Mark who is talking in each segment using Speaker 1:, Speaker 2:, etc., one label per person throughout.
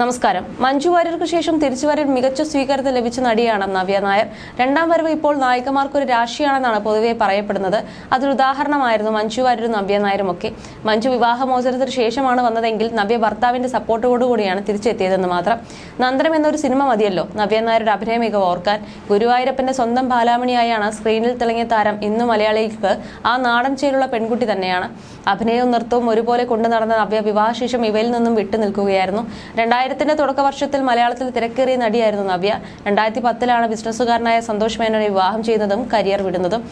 Speaker 1: നമസ്കാരം. മഞ്ജു വാര്യർക്ക് ശേഷം തിരിച്ചുവരൽ മികച്ച സ്വീകാര്യത ലഭിച്ച നടിയാണ് നവ്യ നായർ. രണ്ടാം വരവ് ഇപ്പോൾ നായികമാർക്കൊരു രാശിയാണെന്നാണ് പൊതുവെ പറയപ്പെടുന്നത്. അതൊരു ഉദാഹരണമായിരുന്നു മഞ്ജു വാര്യരും നവ്യ നായരും ഒക്കെ മഞ്ജു വിവാഹമോചനത്തിന് ശേഷമാണ് വന്നതെങ്കിൽ നവ്യ ഭർത്താവിന്റെ സപ്പോർട്ടോടുകൂടിയാണ് തിരിച്ചെത്തിയതെന്ന് മാത്രം. നന്ദനം എന്നൊരു സിനിമ മതിയല്ലോ. നവ്യ നായരുടെ അഭിനയ മികവ് ഓർക്കാൻ ഗുരുവായൂരപ്പന്റെ സ്വന്തം ബാലാമണിയായാണ് സ്ക്രീനിൽ തിളങ്ങിയ താരം ഇന്ന് മലയാളികൾക്ക് ആ നാടൻ ചേലുള്ള പെൺകുട്ടി തന്നെയാണ്. അഭിനയവും നൃത്തവും ഒരുപോലെ കൊണ്ടു നടന്ന നവ്യ വിവാഹശേഷം ഇവയിൽ നിന്നും വിട്ടു നിൽക്കുകയായിരുന്നു. രണ്ടായിരത്തിന്റെ തുടക്ക വർഷത്തിൽ മലയാളത്തിൽ തിരക്കേറിയ നടിയായിരുന്നു നവ്യ. രണ്ടായിരത്തി പത്തിലാണ് ബിസിനസ്സുകാരനായ സന്തോഷ് മേനോനെ വിവാഹം ചെയ്യുന്നതും കരിയർ വിടുന്നതും.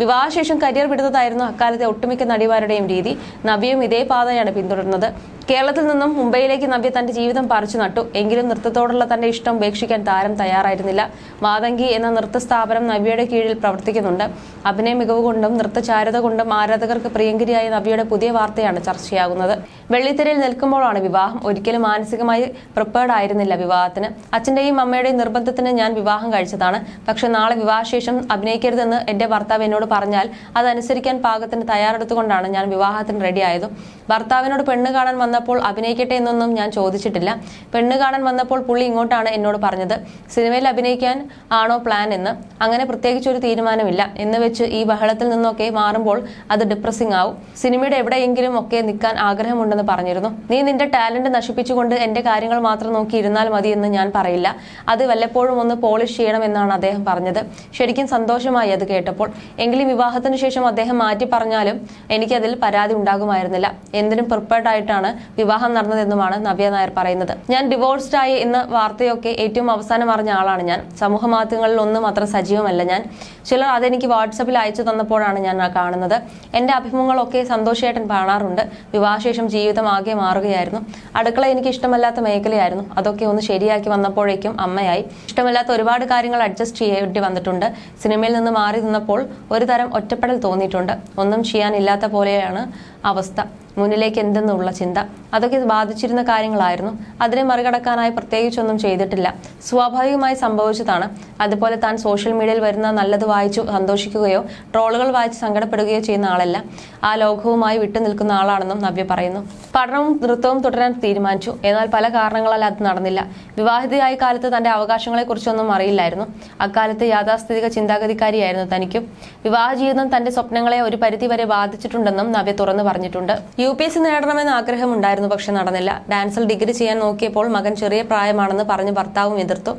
Speaker 1: വിവാഹശേഷം കരിയർ വിടുന്നതായിരുന്നു അക്കാലത്തെ ഒട്ടുമിക്ക നടിമാരുടെയും രീതി. നവ്യയും ഇതേ പാതയാണ് പിന്തുടർന്നത് കേരളത്തിൽ നിന്നും മുംബൈയിലേക്ക് നവ്യ തന്റെ ജീവിതം പറിച്ചു നട്ടു. എങ്കിലും നൃത്തത്തോടുള്ള തന്റെ ഇഷ്ടം ഉപേക്ഷിക്കാൻ താരം തയ്യാറായിരുന്നില്ല. മാതങ്കി എന്ന നൃത്ത സ്ഥാപനം നവ്യയുടെ കീഴിൽ പ്രവർത്തിക്കുന്നുണ്ട്. അഭിനയ മികവ് കൊണ്ടും നൃത്തചാരുത കൊണ്ടും ആരാധകർക്ക് പ്രിയങ്കരിയായ നവ്യയുടെ പുതിയ വാർത്തയാണ് ചർച്ചയാകുന്നത്. വെള്ളിത്തിരയിൽ നിൽക്കുമ്പോഴാണ് വിവാഹം. ഒരിക്കലും മാനസികമായി പ്രിപ്പയർഡ് ആയിരുന്നില്ല വിവാഹത്തിന്. അച്ഛന്റെയും അമ്മയുടെയും നിർബന്ധത്തിന് ഞാൻ വിവാഹം കഴിച്ചതാണ്. പക്ഷെ നാളെ വിവാഹശേഷം അഭിനയിക്കരുതെന്ന് എന്റെ ഭർത്താവ് എന്നോട് പറഞ്ഞാൽ അതനുസരിക്കാൻ പാകത്തിന് തയ്യാറെടുത്തുകൊണ്ടാണ് ഞാൻ വിവാഹത്തിന് റെഡിയായത് ഭർത്താവിനോട് പെണ്ണ് കാണാൻ വന്നപ്പോൾ അഭിനയിക്കട്ടെ എന്നൊന്നും ഞാൻ ചോദിച്ചിട്ടില്ല. പെണ്ണ് കാണാൻ വന്നപ്പോൾ പുള്ളി ഇങ്ങോട്ടാണ് എന്നോട് പറഞ്ഞത്. സിനിമയിൽ അഭിനയിക്കാൻ ആണോ പ്ലാൻ എന്ന്. അങ്ങനെ പ്രത്യേകിച്ച് ഒരു തീരുമാനമില്ല. എന്ന് വെച്ച് ഈ ബഹളത്തിൽ നിന്നൊക്കെ മാറുമ്പോൾ അത് ഡിപ്രസിംഗ് ആവും. സിനിമയുടെ എവിടെയെങ്കിലും ഒക്കെ നിൽക്കാൻ ആഗ്രഹമുണ്ടെന്ന് പറഞ്ഞിരുന്നു. നീ നിന്റെ ടാലന്റ് നശിപ്പിച്ചുകൊണ്ട് എന്റെ കാര്യങ്ങൾ മാത്രം നോക്കി ഇരുന്നാൽ മതി എന്ന് ഞാൻ പറയില്ല. അത് വല്ലപ്പോഴും ഒന്ന് പോളിഷ് ചെയ്യണമെന്നാണ് അദ്ദേഹം പറഞ്ഞത്. ശരിക്കും സന്തോഷമായി അത് കേട്ടപ്പോൾ. എങ്കിലും വിവാഹത്തിന് ശേഷം അദ്ദേഹം മാറ്റി പറഞ്ഞാലും എനിക്കതിൽ പരാതി ഉണ്ടാകുമായിരുന്നില്ല. എന്തിനും പ്രിപ്പയർഡ് ആയിട്ടാണ് വിവാഹം നടന്നതെന്നുമാണ് നവ്യ നായർ പറയുന്നത്. ഞാൻ ഡിവോഴ്സ്ഡ് ആയി എന്ന വാർത്തയൊക്കെ ഏറ്റവും അവസാനം അറിഞ്ഞ ആളാണ് ഞാൻ. സമൂഹ മാധ്യമങ്ങളിൽ ഒന്നും അത്ര സജീവമല്ല ഞാൻ. ചിലർ അതെനിക്ക് വാട്സപ്പിൽ അയച്ചു തന്നപ്പോഴാണ് ഞാൻ കാണുന്നത്. എന്റെ അഭിമുഖങ്ങളൊക്കെ സന്തോഷേട്ടൻ കാണാറുണ്ട്. വിവാഹശേഷം ജീവിതം ആകെ മാറുകയായിരുന്നു. അടുക്കള എനിക്ക് ഇഷ്ടമല്ലാത്ത മേഖലയായിരുന്നു. അതൊക്കെ ഒന്ന് ശരിയാക്കി വന്നപ്പോഴേക്കും അമ്മയായി. ഇഷ്ടമല്ലാത്ത ഒരുപാട് കാര്യങ്ങൾ അഡ്ജസ്റ്റ് ചെയ്യേണ്ടി വന്നിട്ടുണ്ട്. സിനിമയിൽ നിന്ന് മാറി നിന്നപ്പോൾ ഒരു തരം ഒറ്റപ്പെടൽ തോന്നിയിട്ടുണ്ട്. ഒന്നും ചെയ്യാനില്ലാത്ത പോലെയാണ് അവസ്ഥ. മുന്നിലേക്ക് എന്തെന്നുള്ള ചിന്ത. അതൊക്കെ ബാധിച്ചിരുന്ന കാര്യങ്ങളായിരുന്നു. അതിനെ മറികടക്കാനായി പ്രത്യേകിച്ചൊന്നും ചെയ്തിട്ടില്ല. സ്വാഭാവികമായി സംഭവിച്ചതാണ്. അതുപോലെ താൻ സോഷ്യൽ മീഡിയയിൽ വരുന്ന നല്ലത് വായിച്ചു സന്തോഷിക്കുകയോ ട്രോളുകൾ വായിച്ച് സങ്കടപ്പെടുകയോ ചെയ്യുന്ന ആളല്ല. ആ ലോകവുമായി വിട്ടു നിൽക്കുന്ന ആളാണെന്നും നവ്യ പറയുന്നു. പഠനവും നൃത്തവും തുടരാൻ തീരുമാനിച്ചു. എന്നാൽ പല കാരണങ്ങളാൽ അത് നടന്നില്ല. വിവാഹിതയായ കാലത്ത് തന്റെ അവകാശങ്ങളെക്കുറിച്ചൊന്നും അറിയില്ലായിരുന്നു. അക്കാലത്ത് യാഥാസ്ഥിതിക ചിന്താഗതിക്കാരിയായിരുന്നു തനിക്കും. വിവാഹ ജീവിതം തന്റെ സ്വപ്നങ്ങളെ ഒരു പരിധിവരെ ബാധിച്ചിട്ടുണ്ടെന്നും നവ്യ തുറന്നു പറഞ്ഞിട്ടുണ്ട്. യു പി എസ് സി നേടണമെന്ന് ആഗ്രഹമുണ്ടായിരുന്നു പക്ഷെ നടന്നില്ല. ഡാൻസിൽ ഡിഗ്രി ചെയ്യാൻ നോക്കിയപ്പോൾ മകൻ ചെറിയ പ്രായമാണെന്ന് പറഞ്ഞ് ഭർത്താവും എതിർത്തു.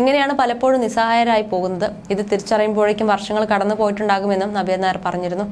Speaker 1: ഇങ്ങനെയാണ് പലപ്പോഴും നിസ്സഹായരായി പോകുന്നത്. ഇത് തിരിച്ചറിയുമ്പോഴേക്കും വർഷങ്ങൾ കടന്നു പോയിട്ടുണ്ടാകുമെന്നും നബിയ നായർ പറഞ്ഞിരുന്നു.